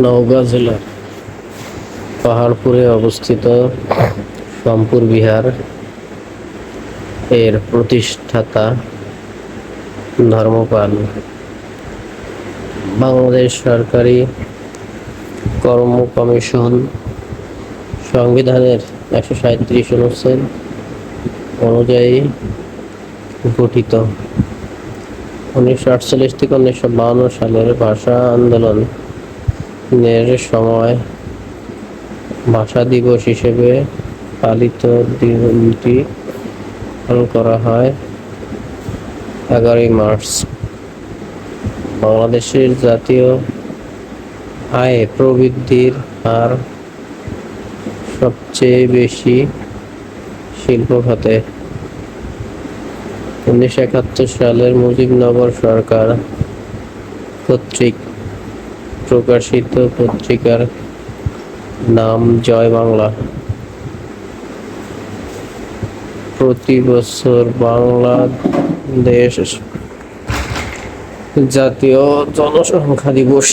নওগাঁ জেলার পাহাড়পুরে অবস্থিত সোমপুর বিহার এর প্রতিষ্ঠাতা ধর্মপাল। বাংলাদেশ সরকারি কর্ম কমিশন সংবিধানের একশো সাঁত্রিশ অনুচ্ছেদ অনুযায়ী গঠিত। উনিশশো আটচল্লিশ থেকে উনিশশো সালের ভাষা আন্দোলনের সময় ভাষা দিবস হিসেবে পালিত দিনটি পালন করা হয় এগারোই মার্চ। বাংলাদেশের জাতীয় আয় প্রবৃদ্ধির হার সবচেয়ে বেশি শিল্প খাতে উনিশশো একাত্তর সালের মুজিবনগর সরকার কর্তৃক প্রকাশিত পত্রিকার নাম জয় বাংলা। প্রতি বছর বাংলাদেশ জাতীয় জনসংখ্যা দিবস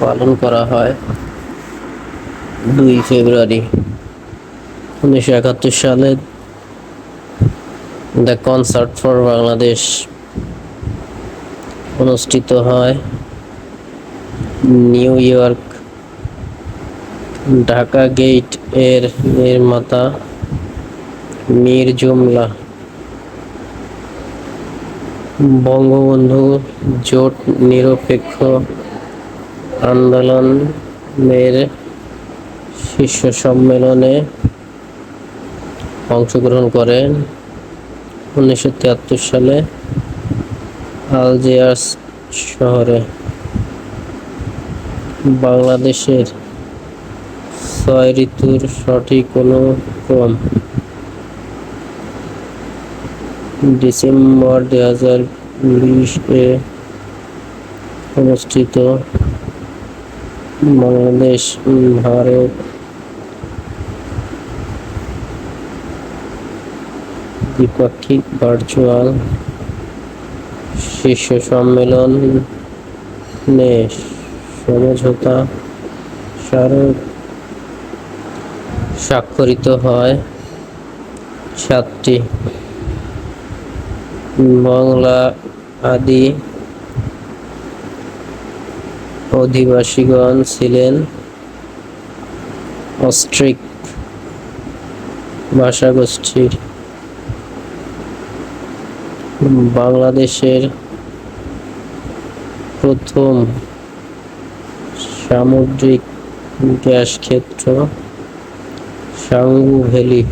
পালন করা হয় দুই ফেব্রুয়ারি উনিশশো একাত্তর সালে। দ্য কনসার্ট ফর বাংলাদেশ অনুষ্ঠিত হয় নিউ ইয়র্ক। ঢাকা গেটের নির্মাতা মীর জুমলা। বঙ্গবন্ধু জোট নিরপেক্ষ আন্দোলনের শীর্ষ সম্মেলনে অংশগ্রহণ করেন। উনিশশো তিয়াত্তর সালে আলজিয়ার্স শহরে বাংলাদেশের ছয় ঋতুর সঠিক অনুক্রম। ডিসেম্বর দুই হাজার বিশ অনুষ্ঠিত বাংলাদেশ ভারত দ্বিপাক্ষিক ভার্চুয়াল শীর্ষ সম্মেলনে সমঝোতা স্মারক স্বাক্ষরিত হয় সাতটি। বাংলা আদি অধিবাসীগণ ছিলেন অস্ট্রিক ভাষাগোষ্ঠীর। বাংলাদেশের প্রথম সামুদ্রিক গ্যাস ক্ষেত্র সাঙ্গু ভ্যালি।